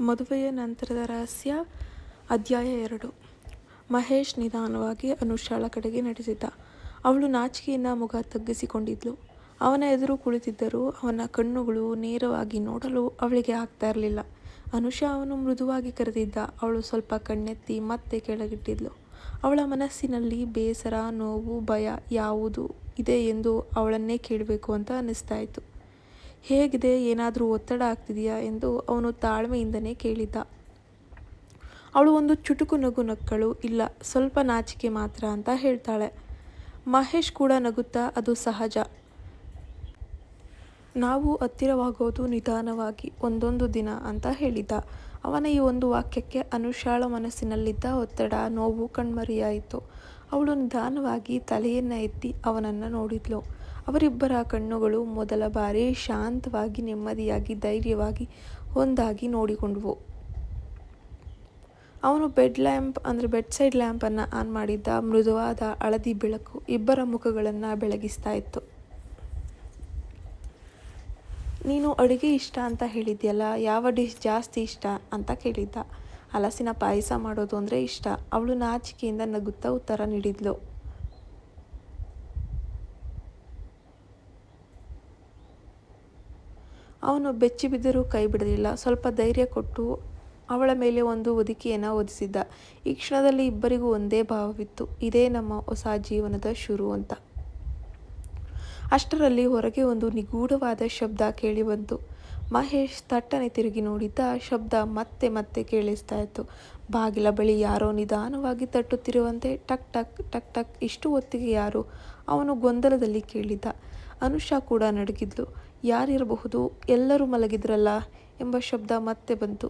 ಮದುವೆಯ ನಂತರದ ರಹಸ್ಯ ಅಧ್ಯಾಯ ಎರಡು ಮಹೇಶ್ ನಿಧಾನವಾಗಿ ಅನುಷಾಳ ಕಡೆಗೆ ನಡೆಸಿದ್ದ ಅವಳು ನಾಚಿಕೆಯನ್ನು ಮುಖ ತಗ್ಗಿಸಿಕೊಂಡಿದ್ಲು. ಅವನ ಎದುರು ಕುಳಿತಿದ್ದರೂ ಅವನ ಕಣ್ಣುಗಳು ನೇರವಾಗಿ ನೋಡಲು ಅವಳಿಗೆ ಆಗ್ತಾ ಇರಲಿಲ್ಲ. ಅನುಷಾ ಅವನು ಮೃದುವಾಗಿ ಕರೆದಿದ್ದ. ಅವಳು ಸ್ವಲ್ಪ ಕಣ್ಣೆತ್ತಿ ಮತ್ತೆ ಕೆಳಗಿಟ್ಟಿದ್ಲು. ಅವಳ ಮನಸ್ಸಿನಲ್ಲಿ ಬೇಸರ, ನೋವು, ಭಯ ಯಾವುದು ಇದೆ ಎಂದು ಅವಳನ್ನೇ ಕೇಳಬೇಕು ಅಂತ ಅನ್ನಿಸ್ತಾ ಇತ್ತು. ಹೇಗಿದೆ ಏನಾದರೂ ಒತ್ತಡ ಆಗ್ತಿದೆಯಾ ಎಂದು ಅವನು ತಾಳ್ಮೆಯಿಂದನೇ ಕೇಳಿದ್ದ. ಅವಳು ಒಂದು ಚುಟುಕು ನಗು ನಕ್ಕಳು. ಇಲ್ಲ, ಸ್ವಲ್ಪ ನಾಚಿಕೆ ಮಾತ್ರ ಅಂತ ಹೇಳ್ತಾಳೆ. ಮಹೇಶ್ ಕೂಡ ನಗುತ್ತಾ ಅದು ಸಹಜ. ನಾವು ಹತ್ತಿರವಾಗೋದು ನಿಧಾನವಾಗಿ, ಒಂದೊಂದು ದಿನ ಅಂತ ಹೇಳಿದ್ದ. ಅವನ ಈ ಒಂದು ವಾಕ್ಯಕ್ಕೆ ಅನುಷಾಳ ಮನಸ್ಸಿನಲ್ಲಿದ್ದ ಒತ್ತಡ, ನೋವು ಕಣ್ಮರೆಯಾಯಿತು. ಅವಳು ನಿಧಾನವಾಗಿ ತಲೆಯನ್ನು ಎತ್ತಿ ಅವನನ್ನು ನೋಡಿದ್ಲು. ಅವರಿಬ್ಬರ ಕಣ್ಣುಗಳು ಮೊದಲ ಬಾರಿ ಶಾಂತವಾಗಿ, ನೆಮ್ಮದಿಯಾಗಿ, ಧೈರ್ಯವಾಗಿ ಒಂದಾಗಿ ನೋಡಿಕೊಂಡವು ಅವನು ಬೆಡ್ ಲ್ಯಾಂಪ್ ಅಂದರೆ ಬೆಡ್ ಸೈಡ್ ಲ್ಯಾಂಪನ್ನು ಆನ್ ಮಾಡಿದ್ದ. ಮೃದುವಾದ ಹಳದಿ ಬೆಳಕು ಇಬ್ಬರ ಮುಖಗಳನ್ನು ಬೆಳಗಿಸ್ತಾ ಇತ್ತು. ನೀನು ಅಡುಗೆ ಇಷ್ಟ ಅಂತ ಹೇಳಿದ್ಯಲ್ಲ, ಯಾವ ಡಿಶ್ ಜಾಸ್ತಿ ಇಷ್ಟ ಅಂತ ಕೇಳಿದ್ದ. ಹಲಸಿನ ಪಾಯಸ ಮಾಡೋದು ಅಂದರೆ ಇಷ್ಟ. ಅವಳು ನಾಚಿಕೆಯಿಂದ ನಗುತ್ತಾ ಉತ್ತರ ನೀಡಿದ್ಲು. ಅವನು ಬೆಚ್ಚಿ ಬಿದ್ದರೂ ಕೈ ಬಿಡಲಿಲ್ಲ. ಸ್ವಲ್ಪ ಧೈರ್ಯ ಕೊಟ್ಟು ಅವಳ ಮೇಲೆ ಒಂದು ಒದಿಕೆಯನ್ನು ಓದಿಸಿದ್ದ ಈ ಕ್ಷಣದಲ್ಲಿ ಇಬ್ಬರಿಗೂ ಒಂದೇ ಭಾವವಿತ್ತು. ಇದೇ ನಮ್ಮ ಹೊಸ ಜೀವನದ ಶುರು ಅಂತ. ಅಷ್ಟರಲ್ಲಿ ಹೊರಗೆ ಒಂದು ನಿಗೂಢವಾದ ಶಬ್ದ ಕೇಳಿಬಂತು. ಮಹೇಶ್ ತಟ್ಟನೆ ತಿರುಗಿ ನೋಡಿದ್ದ. ಶಬ್ದ ಮತ್ತೆ ಮತ್ತೆ ಕೇಳಿಸ್ತಾ ಇತ್ತು. ಬಾಗಿಲ ಬಳಿ ಯಾರೋ ನಿಧಾನವಾಗಿ ತಟ್ಟುತ್ತಿರುವಂತೆ ಟಕ್ ಟಕ್ ಟಕ್ ಟಕ್ ಇಷ್ಟು ಹೊತ್ತಿಗೆ ಯಾರು? ಅವನು ಗೊಂದಲದಲ್ಲಿ ಕೇಳಿದ್ದ. ಅನುಷಾ ಕೂಡ ನಡುಗಿದ್ಲು. ಯಾರಿರಬಹುದು? ಎಲ್ಲರೂ ಮಲಗಿದ್ರಲ್ಲ ಎಂಬ ಶಬ್ದ ಮತ್ತೆ ಬಂತು.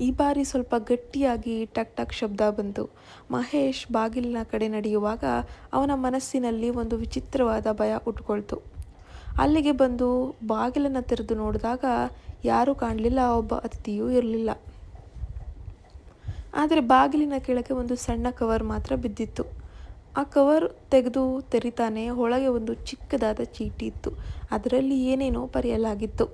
ಈ ಬಾರಿ ಸ್ವಲ್ಪ ಗಟ್ಟಿಯಾಗಿ ಟಕ್ ಟಕ್ ಶಬ್ದ ಬಂತು. ಮಹೇಶ್ ಬಾಗಿಲಿನ ಕಡೆ ನಡೆಯುವಾಗ ಅವನ ಮನಸ್ಸಿನಲ್ಲಿ ಒಂದು ವಿಚಿತ್ರವಾದ ಭಯ ಉಟ್ಕೊಳ್ತು ಅಲ್ಲಿಗೆ ಬಂದು ಬಾಗಿಲನ್ನು ತೆರೆದು ನೋಡಿದಾಗ ಯಾರೂ ಕಾಣಲಿಲ್ಲ, ಒಬ್ಬ ಅತಿಥಿಯೂ ಇರಲಿಲ್ಲ ಆದರೆ ಬಾಗಿಲಿನ ಕೆಳಗೆ ಒಂದು ಸಣ್ಣ ಕವರ್ ಮಾತ್ರ ಬಿದ್ದಿತ್ತು. ಆ ಕವರ್ ತೆಗೆದು ತೆರಿತಾನೆ ಒಳಗೆ ಒಂದು ಚಿಕ್ಕದಾದ ಚೀಟಿ ಇತ್ತು. ಅದರಲ್ಲಿ ಏನೇನೋ ಬರೆಯಲಾಗಿತ್ತು.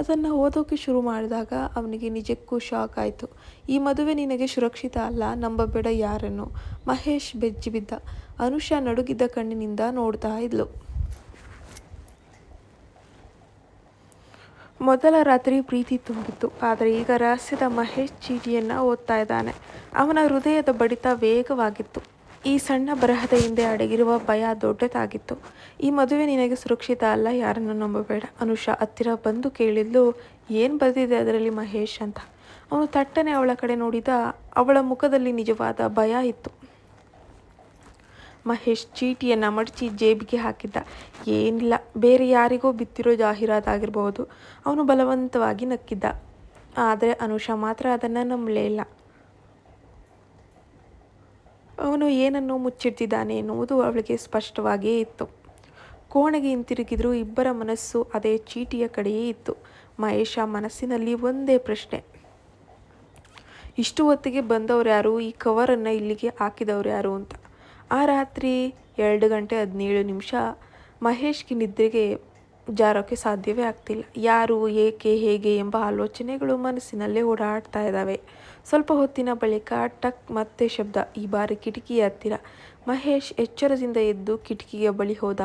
ಅದನ್ನು ಓದೋಕೆ ಶುರು ಮಾಡಿದಾಗ ಅವನಿಗೆ ನಿಜಕ್ಕೂ ಶಾಕ್ ಆಯಿತು ಈ ಮದುವೆ ನಿನಗೆ ಸುರಕ್ಷಿತ ಅಲ್ಲ, ನಂಬಬೇಡ ಯಾರನ್ನು ಮಹೇಶ್ ಬೆಚ್ಚಿಬಿದ್ದ. ಅನುಷಾ ನಡುಗಿದ್ದ ಕಣ್ಣಿನಿಂದ ನೋಡ್ತಾ ಇದ್ಲು. ಮೊದಲ ರಾತ್ರಿ ಪ್ರೀತಿ ತುಂಬಿತ್ತು. ಆದರೆ ಈಗ ರಹಸ್ಯದ ಮಹೇಶ್ ಚೀಟಿಯನ್ನು ಓದ್ತಾ ಇದ್ದಾನೆ. ಅವನ ಹೃದಯದ ಬಡಿತ ವೇಗವಾಗಿತ್ತು. ಈ ಸಣ್ಣ ಬರಹದ ಹಿಂದೆ ಅಡಗಿರುವ ಭಯ ದೊಡ್ಡದಾಗಿತ್ತು. ಈ ಮದುವೆ ನಿನಗೆ ಸುರಕ್ಷಿತ ಅಲ್ಲ, ಯಾರನ್ನು ನಂಬಬೇಡ. ಅನುಷಾ ಹತ್ತಿರ ಬಂದು ಕೇಳಿದ್ಲು. ಏನು ಬರೆದಿದೆ ಅದರಲ್ಲಿ ಮಹೇಶ್ ಅಂತ. ಅವನು ತಟ್ಟನೆ ಅವಳ ಕಡೆ ನೋಡಿದ. ಅವಳ ಮುಖದಲ್ಲಿ ನಿಜವಾದ ಭಯ ಇತ್ತು. ಮಹೇಶ್ ಚೀಟಿಯನ್ನು ಮಡಚಿ ಜೇಬಿಗೆ ಹಾಕಿದ್ದ. ಏನಿಲ್ಲ, ಬೇರೆ ಯಾರಿಗೋ ಬಿತ್ತಿರೋ ಜಾಹೀರಾತಾಗಿರ್ಬೋದು ಅವನು ಬಲವಂತವಾಗಿ ನಕ್ಕಿದ್ದ. ಆದರೆ ಅನುಷಾ ಮಾತ್ರ ಅದನ್ನು ನಂಬಲೇ ಇಲ್ಲ. ಅವನು ಏನನ್ನು ಮುಚ್ಚಿಡ್ತಿದ್ದಾನೆ ಎನ್ನುವುದು ಅವಳಿಗೆ ಸ್ಪಷ್ಟವಾಗಿಯೇ ಇತ್ತು. ಕೋಣೆಗೆ ಹಿಂತಿರುಗಿದ್ರು ಇಬ್ಬರ ಮನಸ್ಸು ಅದೇ ಚೀಟಿಯ ಕಡೆಯೇ ಇತ್ತು. ಮಹೇಶ ಮನಸ್ಸಿನಲ್ಲಿ ಒಂದೇ ಪ್ರಶ್ನೆ. ಇಷ್ಟು ಹೊತ್ತಿಗೆ ಬಂದವ್ರ್ಯಾರು? ಈ ಕವರನ್ನು ಇಲ್ಲಿಗೆ ಇಲ್ಲಿಗೆ ಹಾಕಿದವ್ರ್ಯಾರು ಅಂತ. ಆ ರಾತ್ರಿ ಎರಡು ಗಂಟೆ ಹದಿನೇಳು ನಿಮಿಷ. ಮಹೇಶ್ಗೆ ನಿದ್ರೆಗೆ ಜಾರೋಕ್ಕೆ ಸಾಧ್ಯವೇ ಆಗ್ತಿಲ್ಲ. ಯಾರು? ಏಕೆ? ಹೇಗೆ? ಎಂಬ ಆಲೋಚನೆಗಳು ಮನಸ್ಸಿನಲ್ಲೇ ಓಡಾಡ್ತಾ ಇದಾವೆ. ಸ್ವಲ್ಪ ಹೊತ್ತಿನ ಬಳಿಕ ಟಕ್ ಮತ್ತೆ ಶಬ್ದ. ಈ ಬಾರಿ ಕಿಟಕಿಯ ಹತ್ತಿರ. ಮಹೇಶ್ ಎಚ್ಚರದಿಂದ ಎದ್ದು ಕಿಟಕಿಯ ಬಳಿ ಹೋದ.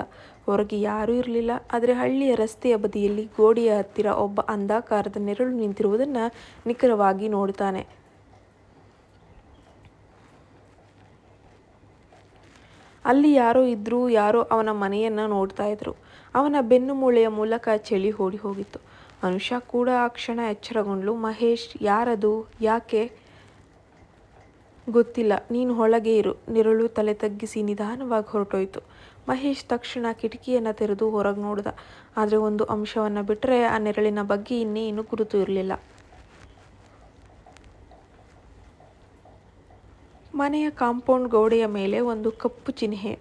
ಹೊರಗೆ ಯಾರೂ ಇರಲಿಲ್ಲ ಆದರೆ ಹಳ್ಳಿಯ ರಸ್ತೆಯ ಬದಿಯಲ್ಲಿ ಗೋಡೆಯ ಹತ್ತಿರ ಒಬ್ಬ ಅಂಧಾಕಾರದ ನೆರಳು ನಿಂತಿರುವುದನ್ನ ನಿಖರವಾಗಿ ನೋಡ್ತಾನೆ. ಅಲ್ಲಿ ಯಾರೋ ಇದ್ರೂ ಯಾರೋ ಅವನ ಮನೆಯನ್ನ ನೋಡ್ತಾ ಇದ್ರು. ಅವನ ಬೆನ್ನು ಮೂಳೆಯ ಮೂಲಕ ಚಳಿ ಓಡಿ ಹೋಗಿತ್ತು. ಅನುಷಾ ಕೂಡ ಆ ಕ್ಷಣ ಎಚ್ಚರಗೊಂಡ್ಲು ಮಹೇಶ್ ಯಾರದು? ಯಾಕೆ? ಗೊತ್ತಿಲ್ಲ. ನೀನು ಹೊಳಗೆ ಇರು. ನೆರಳು ತಲೆ ತಗ್ಗಿಸಿ ನಿಧಾನವಾಗಿ ಹೊರಟೋಯ್ತು. ಮಹೇಶ್ ತಕ್ಷಣ ಕಿಟಕಿಯನ್ನು ತೆರೆದು ಹೊರಗೆ ನೋಡಿದ ಆದರೆ ಒಂದು ಅಂಶವನ್ನು ಬಿಟ್ಟರೆ ಆ ನೆರಳಿನ ಬಗ್ಗೆ ಇನ್ನೇನು ಗುರುತು ಇರಲಿಲ್ಲ ಮನೆಯ ಕಾಂಪೌಂಡ್ ಗೋಡೆಯ ಮೇಲೆ ಒಂದು ಕಪ್ಪು ಚಿಹ್ನೆ.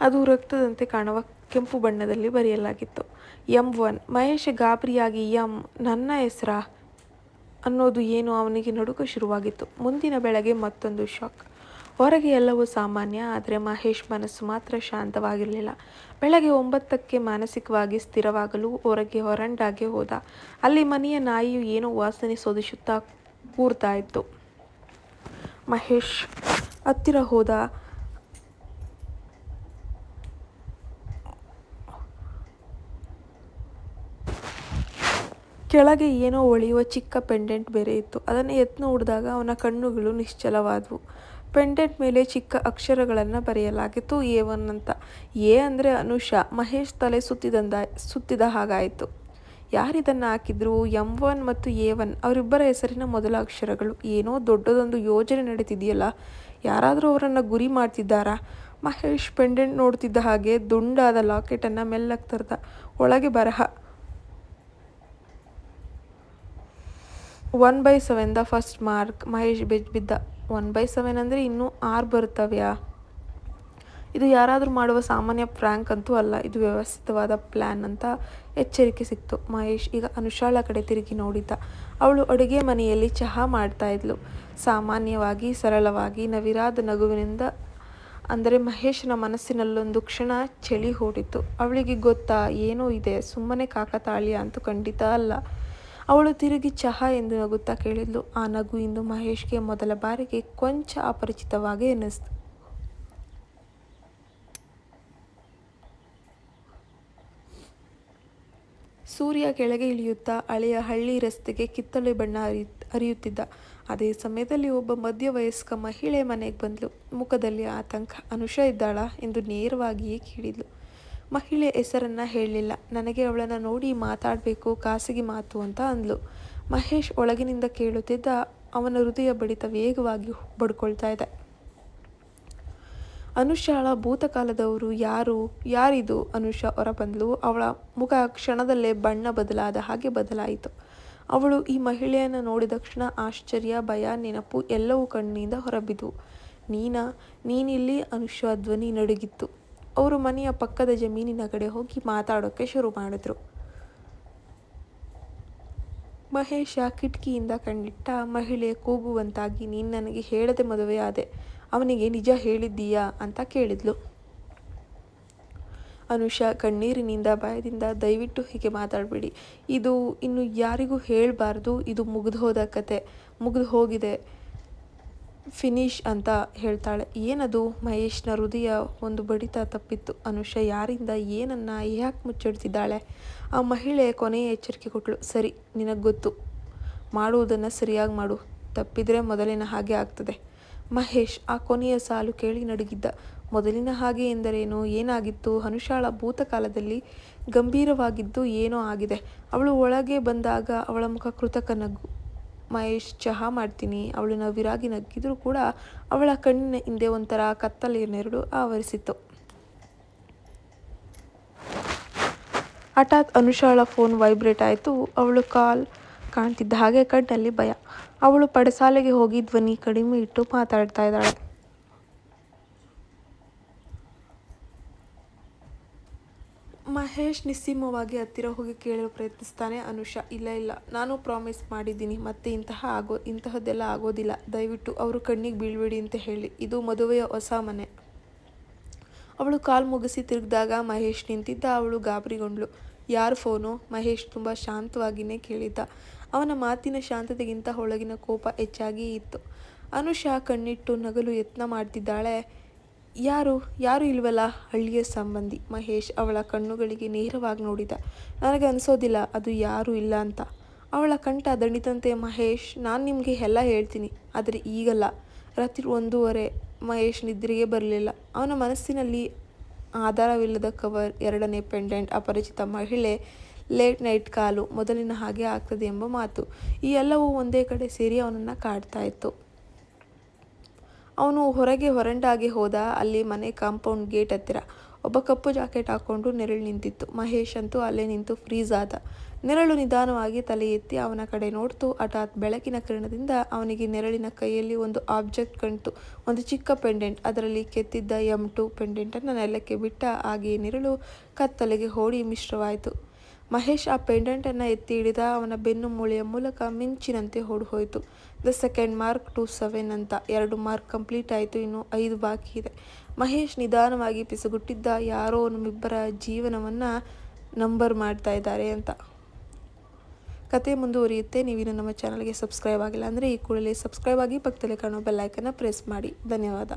ಅದು ರಕ್ತದಂತೆ ಕಾಣುವ ಕೆಂಪು ಬಣ್ಣದಲ್ಲಿ ಬರೆಯಲಾಗಿತ್ತು. M one. ಮಹೇಶ್ ಗಾಬರಿಯಾಗಿ, ಎಂ. ನನ್ನ ಹೆಸ್ರಾ? ಅನ್ನೋದು ಏನು ಅವನಿಗೆ ನಡುಕ ಶುರುವಾಗಿತ್ತು. ಮುಂದಿನ ಬೆಳಗ್ಗೆ ಮತ್ತೊಂದು ಶಾಕ್. ಹೊರಗೆ ಎಲ್ಲವೂ ಸಾಮಾನ್ಯ, ಆದರೆ ಮಹೇಶ್ ಮನಸ್ಸು ಮಾತ್ರ ಶಾಂತವಾಗಿರಲಿಲ್ಲ ಬೆಳಗ್ಗೆ ಒಂಬತ್ತಕ್ಕೆ ಮಾನಸಿಕವಾಗಿ ಸ್ಥಿರವಾಗಲು ಹೊರಗೆ ಹೊರಂಡಾಗೆ ಹೋದ ಅಲ್ಲಿ ಮನೆಯ ನಾಯಿಯು ಏನೋ ವಾಸನೆ ಶೋಧಿಸುತ್ತಾ ಕೂರ್ತಾ ಇತ್ತು ಮಹೇಶ್ ಹತ್ತಿರ ಹೋದ ಕೆಳಗೆ ಏನೋ ಒಳೆಯುವ ಚಿಕ್ಕ ಪೆಂಡೆಂಟ್ ಬೇರೆ ಇತ್ತು. ಅದನ್ನು ಎತ್ತು ನೋಡಿದಾಗ ಅವನ ಕಣ್ಣುಗಳು ನಿಶ್ಚಲವಾದವು. ಪೆಂಡೆಂಟ್ ಮೇಲೆ ಚಿಕ್ಕ ಅಕ್ಷರಗಳನ್ನು ಬರೆಯಲಾಗಿತ್ತು. ಎ ಒನ್ ಅಂತ. ಎ ಅಂದರೆ ಅನುಷಾ. ಮಹೇಶ್ ತಲೆ ಸುತ್ತಿದಂದ, ಸುತ್ತಿದ ಹಾಗಾಯಿತು. ಯಾರಿದನ್ನು ಹಾಕಿದ್ರು? ಎಂ ಒನ್ ಮತ್ತು ಎ ಒನ್. ಅವರಿಬ್ಬರ ಹೆಸರಿನ ಮೊದಲ ಅಕ್ಷರಗಳು. ಏನೋ ದೊಡ್ಡದೊಂದು ಯೋಜನೆ ನಡೀತಿದೆಯಲ್ಲ. ಯಾರಾದರೂ ಅವರನ್ನು ಗುರಿ ಮಾಡ್ತಿದ್ದಾರಾ? ಮಹೇಶ್ ಪೆಂಡೆಂಟ್ ನೋಡ್ತಿದ್ದ ಹಾಗೆ ದುಂಡಾದ ಲಾಕೆಟನ್ನು ಮೆಲ್ಲಕ್ಕೆ ತರ್ದ. ಒಳಗೆ ಬರಹ. One by the first mark Mahesh ಬಿಜ್ ಬಿದ್ದ. ಒನ್ ಬೈ ಸೆವೆನ್ ಅಂದರೆ ಇನ್ನೂ ಆರು ಬರ್ತವ್ಯಾ? ಇದು ಯಾರಾದರೂ ಮಾಡುವ ಸಾಮಾನ್ಯ ಫ್ರ್ಯಾಂಕ್ ಅಂತೂ ಅಲ್ಲ. ಇದು ವ್ಯವಸ್ಥಿತವಾದ ಪ್ಲ್ಯಾನ್ ಅಂತ ಎಚ್ಚರಿಕೆ ಸಿಕ್ತು. ಮಹೇಶ್ ಈಗ ಅನುಷಾಳ ಕಡೆ ತಿರುಗಿ ನೋಡಿದ್ದ ಅವಳು ಅಡುಗೆ ಮನೆಯಲ್ಲಿ ಚಹಾ ಮಾಡ್ತಾ ಇದ್ಲು. ಸಾಮಾನ್ಯವಾಗಿ, ಸರಳವಾಗಿ, ನವಿರಾದ ನಗುವಿನಿಂದ ಅಂದರೆ ಮಹೇಶನ ಮನಸ್ಸಿನಲ್ಲೊಂದು ಕ್ಷಣ ಚಳಿ ಹೂಡಿತು ಅವಳಿಗೆ ಗೊತ್ತಾ, ಏನೋ ಇದೆ? ಸುಮ್ಮನೆ ಕಾಕತಾಳೀಯ ಅಂತೂ ಖಂಡಿತ ಅಲ್ಲ. ಅವಳು ತಿರುಗಿ ಚಹಾ ಎಂದು ನಗುತ್ತಾ ಕೇಳಿದ್ಲು. ಆ ನಗು ಇಂದು ಮಹೇಶ್ಗೆ ಮೊದಲ ಬಾರಿಗೆ ಕೊಂಚ ಅಪರಿಚಿತವಾಗಿ ಎನಿಸ್ತು. ಸೂರ್ಯ ಕೆಳಗೆ ಇಳಿಯುತ್ತಾ ಹಳೆಯ ಹಳ್ಳಿ ರಸ್ತೆಗೆ ಕಿತ್ತಳೆ ಬಣ್ಣ ಹರಿ ಹರಿಯುತ್ತಿದ್ದ ಅದೇ ಸಮಯದಲ್ಲಿ ಒಬ್ಬ ಮಧ್ಯವಯಸ್ಕ ಮಹಿಳೆ ಮನೆಗೆ ಬಂದ್ಲು. ಮುಖದಲ್ಲಿ ಆತಂಕ. ಅನುಷಾ ಇದ್ದಾಳಾ ಎಂದು ನೇರವಾಗಿಯೇ ಕೇಳಿದ್ಲು. ಮಹಿಳೆ ಹೆಸರನ್ನು ಹೇಳಲಿಲ್ಲ. ನನಗೆ ಅವಳನ್ನು ನೋಡಿ ಮಾತಾಡಬೇಕು, ಖಾಸಗಿ ಮಾತು ಅಂತ ಅಂದ್ಲು. ಮಹೇಶ್ ಒಳಗಿನಿಂದ ಕೇಳುತ್ತಿದ್ದ ಅವನ ಹೃದಯ ಬಡಿತ ವೇಗವಾಗಿ ಬಡ್ಕೊಳ್ತಾ ಇದೆ. ಅನುಷಾಳ ಭೂತಕಾಲದವರು ಯಾರು, ಯಾರಿದು ಅನುಷಾ ಹೊರಬಂದ್ಲು? ಅವಳ ಮುಖ ಕ್ಷಣದಲ್ಲೇ ಬಣ್ಣ ಬದಲಾದ ಹಾಗೆ ಬದಲಾಯಿತು. ಅವಳು ಈ ಮಹಿಳೆಯನ್ನು ನೋಡಿದ ಕ್ಷಣ ಆಶ್ಚರ್ಯ, ಭಯ, ನೆನಪು ಎಲ್ಲವೂ ಕಣ್ಣಿನಿಂದ ಹೊರಬಿದ್ವು. ನೀನಾ, ನೀನಿಲ್ಲಿ ಅನುಷಾ ಧ್ವನಿ ನಡುಗಿತ್ತು. ಅವರು ಮನೆಯ ಪಕ್ಕದ ಜಮೀನಿನ ಕಡೆ ಹೋಗಿ ಮಾತಾಡೋಕ್ಕೆ ಶುರು ಮಾಡಿದ್ರು. ಮಹೇಶ ಕಿಟಕಿಯಿಂದ ಕಂಡಿಟ್ಟ, ಮಹಿಳೆ ಕೂಗುವಂತಾಗಿ, ನೀನು ನನಗೆ ಹೇಳದೆ ಮದುವೆಯಾದೆ ಅವನಿಗೆ ನಿಜ ಹೇಳಿದ್ದೀಯಾ? ಅಂತ ಕೇಳಿದ್ಲು. ಅನುಷಾ ಕಣ್ಣೀರಿನಿಂದ ಭಯದಿಂದ, ದಯವಿಟ್ಟು ಹೀಗೆ ಮಾತಾಡಬೇಡಿ. ಇದು ಇನ್ನು ಯಾರಿಗೂ ಹೇಳಬಾರ್ದು. ಇದು ಮುಗಿದು ಹೋದ ಕತೆ. ಮುಗಿದು ಹೋಗಿದೆ ಫಿನಿಶ್ ಅಂತ ಹೇಳ್ತಾಳೆ. ಏನದು? ಮಹೇಶ್ನ ಹೃದಯ ಒಂದು ಬಡಿತ ತಪ್ಪಿತ್ತು. ಅನುಷ ಯಾರಿಂದ, ಏನನ್ನ, ಯಾಕೆ ಮುಚ್ಚಿಡ್ತಿದ್ದಾಳೆ? ಆ ಮಹಿಳೆ ಕೊನೆಯ ಎಚ್ಚರಿಕೆ ಕೊಟ್ಟಳು ಸರಿ, ನಿನಗೆ ಗೊತ್ತು. ಮಾಡುವುದನ್ನು ಸರಿಯಾಗಿ ಮಾಡು. ತಪ್ಪಿದರೆ ಮೊದಲಿನ ಹಾಗೆ ಆಗ್ತದೆ. ಮಹೇಶ್ ಆ ಕೊನೆಯ ಸಾಲು ಕೇಳಿ ನಡುಗಿದ್ದ. ಮೊದಲಿನ ಹಾಗೆ ಎಂದರೇನು? ಏನಾಗಿತ್ತು? ಅನುಷಾಳ ಭೂತಕಾಲದಲ್ಲಿ ಗಂಭೀರವಾಗಿದ್ದು ಏನೋ ಆಗಿದೆ. ಅವಳು ಒಳಗೆ ಬಂದಾಗ ಅವಳ ಮುಖ ಕೃತಕ ನಗು. ಮಹೇಶ್ ಚಹಾ ಮಾಡ್ತೀನಿ ಅವಳು ನವಿರಾಗಿ ನಗ್ಗಿದ್ರೂ ಕೂಡ ಅವಳ ಕಣ್ಣಿನ ಹಿಂದೆ ಒಂಥರ ಕತ್ತಲೆಯ ನೆರಳು ಆವರಿಸಿತ್ತು. ಹಠಾತ್ ಅನುಷಾಳ ಫೋನ್ ವೈಬ್ರೇಟ್ ಆಯಿತು, ಅವಳು ಕಾಲ್ ಕಾಣ್ತಿದ್ದ ಹಾಗೆ ಕಣ್ಣಲ್ಲಿ ಭಯ. ಅವಳು ಪಡಸಾಲೆಗೆ ಹೋಗಿ ಧ್ವನಿ ಕಡಿಮೆ ಇಟ್ಟು ಮಾತಾಡ್ತಾ ಇದ್ದಾಳೆ. ಮಹೇಶ್ ನಿಸ್ಸೀಮವಾಗಿ ಹತ್ತಿರ ಹೋಗಿ ಕೇಳಲು ಪ್ರಯತ್ನಿಸ್ತಾನೆ. ಅನುಷಾ, ಇಲ್ಲ ಇಲ್ಲ. ನಾನು ಪ್ರಾಮಿಸ್ ಮಾಡಿದ್ದೀನಿ. ಮತ್ತೆ ಇಂತಹ ಆಗೋ, ಇಂತಹದ್ದೆಲ್ಲ ಆಗೋದಿಲ್ಲ. ದಯವಿಟ್ಟು ಅವರು ಕಣ್ಣಿಗೆ ಬೀಳ್ಬೇಡಿ ಅಂತ ಹೇಳಿ. ಇದು ಮದುವೆಯ ಹೊಸ ಮನೆ. ಅವಳು ಕಾಲ್ ಮುಗಿಸಿ ತಿರುಗಿದಾಗ ಮಹೇಶ್ ನಿಂತಿದ್ದ ಅವಳು ಗಾಬರಿಗೊಂಡ್ಳು. ಯಾರು ಫೋನು? ಮಹೇಶ್ ತುಂಬ ಶಾಂತವಾಗಿಯೇ ಕೇಳಿದ್ದ. ಅವನ ಮಾತಿನ ಶಾಂತತೆಗಿಂತ ಒಳಗಿನ ಕೋಪ ಹೆಚ್ಚಾಗಿ ಇತ್ತು. ಅನುಷಾ ಕಣ್ಣಿಟ್ಟು ನಗಲು ಯತ್ನ ಮಾಡ್ತಿದ್ದಾಳೆ. ಯಾರು ಯಾರು ಇಲ್ವಲ್ಲ? ಹಳ್ಳಿಯ ಸಂಬಂಧಿ ಮಹೇಶ್ ಅವಳ ಕಣ್ಣುಗಳಿಗೆ ನೇರವಾಗಿ ನೋಡಿದ. ನನಗೆ ಅನಿಸೋದಿಲ್ಲ ಅದು ಯಾರೂ ಇಲ್ಲ ಅಂತ. ಅವಳ ಕಂಠ ದಣಿತಂತೆ, ಮಹೇಶ್, ನಾನು ನಿಮಗೆ ಎಲ್ಲ ಹೇಳ್ತೀನಿ. ಆದರೆ ಈಗಲ್ಲ. ರಾತ್ರಿ ಒಂದೂವರೆ ಮಹೇಶ್ ನಿದ್ರೆಗೆ ಬರಲಿಲ್ಲ. ಅವನ ಮನಸ್ಸಿನಲ್ಲಿ ಆಧಾರವಿಲ್ಲದ ಕವರ್, ಎರಡನೇ ಪೆಂಡೆಂಟ್, ಅಪರಿಚಿತ ಮಹಿಳೆ, ಲೇಟ್ ನೈಟ್ ಕಾಲು ಮೊದಲಿನ ಹಾಗೆ ಆಗ್ತದೆ ಎಂಬ ಮಾತು. ಈ ಎಲ್ಲವೂ ಒಂದೇ ಕಡೆ ಸೇರಿ ಅವನನ್ನು ಕಾಡ್ತಾ ಇತ್ತು. ಅವನು ಹೊರಗೆ ಹೊರಂಡಾಗಿ ಹೋದ. ಅಲ್ಲಿ ಮನೆ ಕಾಂಪೌಂಡ್ ಗೇಟ್ ಹತ್ತಿರ ಒಬ್ಬ ಕಪ್ಪು ಜಾಕೆಟ್ ಹಾಕೊಂಡು ನೆರಳು ನಿಂತಿತ್ತು. ಮಹೇಶ್ ಅಂತೂ ಅಲ್ಲೇ ನಿಂತು ಫ್ರೀಸ್ ಆದ. ನೆರಳು ನಿಧಾನವಾಗಿ ತಲೆ ಎತ್ತಿ ಅವನ ಕಡೆ ನೋಡ್ತು. ಹಠಾತ್ ಬೆಳಕಿನ ಕಿರಣದಿಂದ ಅವನಿಗೆ ನೆರಳಿನ ಕೈಯಲ್ಲಿ ಒಂದು ಆಬ್ಜೆಕ್ಟ್ ಕಣ್ತು ಒಂದು ಚಿಕ್ಕ ಪೆಂಡೆಂಟ್. ಅದರಲ್ಲಿ ಕೆತ್ತಿದ್ದ ಎಂ ಟು ಪೆಂಡೆಂಟನ್ನು ನೆಲಕ್ಕೆ ಬಿಟ್ಟ ಹಾಗೆ ನೆರಳು ಕತ್ತಲೆಗೆ ಹೋಡಿ ಮಿಶ್ರವಾಯಿತು. ಮಹೇಶ್ ಆ ಪೆಂಡೆಂಟನ್ನು ಎತ್ತಿ ಹಿಡಿದ ಅವನ ಬೆನ್ನು ಮೂಳೆಯ ಮೂಲಕ ಮಿಂಚಿನಂತೆ ಹೋಯ್ತು. The second mark two seven ಅಂತ ಎರಡು ಮಾರ್ಕ್ ಕಂಪ್ಲೀಟ್ ಆಯಿತು, ಇನ್ನು ಐದು ಬಾಕಿ ಇದೆ. ಮಹೇಶ್ ನಿಧಾನವಾಗಿ ಪಿಸುಗುಟ್ಟಿದ್ದ, ಯಾರೋ ನಮ್ಮಿಬ್ಬರ ಜೀವನವನ್ನು ನಂಬರ್ ಮಾಡ್ತಾ ಇದ್ದಾರೆ ಅಂತ. ಕತೆ ಮುಂದುವರಿಯುತ್ತೆ. ನೀವಿನ್ನು ನಮ್ಮ ಚಾನಲ್ಗೆ ಸಬ್ಸ್ಕ್ರೈಬ್ ಆಗಿಲ್ಲ ಅಂದರೆ ಈ ಕೂಡಲೇ ಸಬ್ಸ್ಕ್ರೈಬ್ ಆಗಿ ಪಕ್ಕದಲ್ಲಿ ಕಾಣೋ ಬೆಲ್ಲೈಕನ್ನು ಪ್ರೆಸ್ ಮಾಡಿ. ಧನ್ಯವಾದ.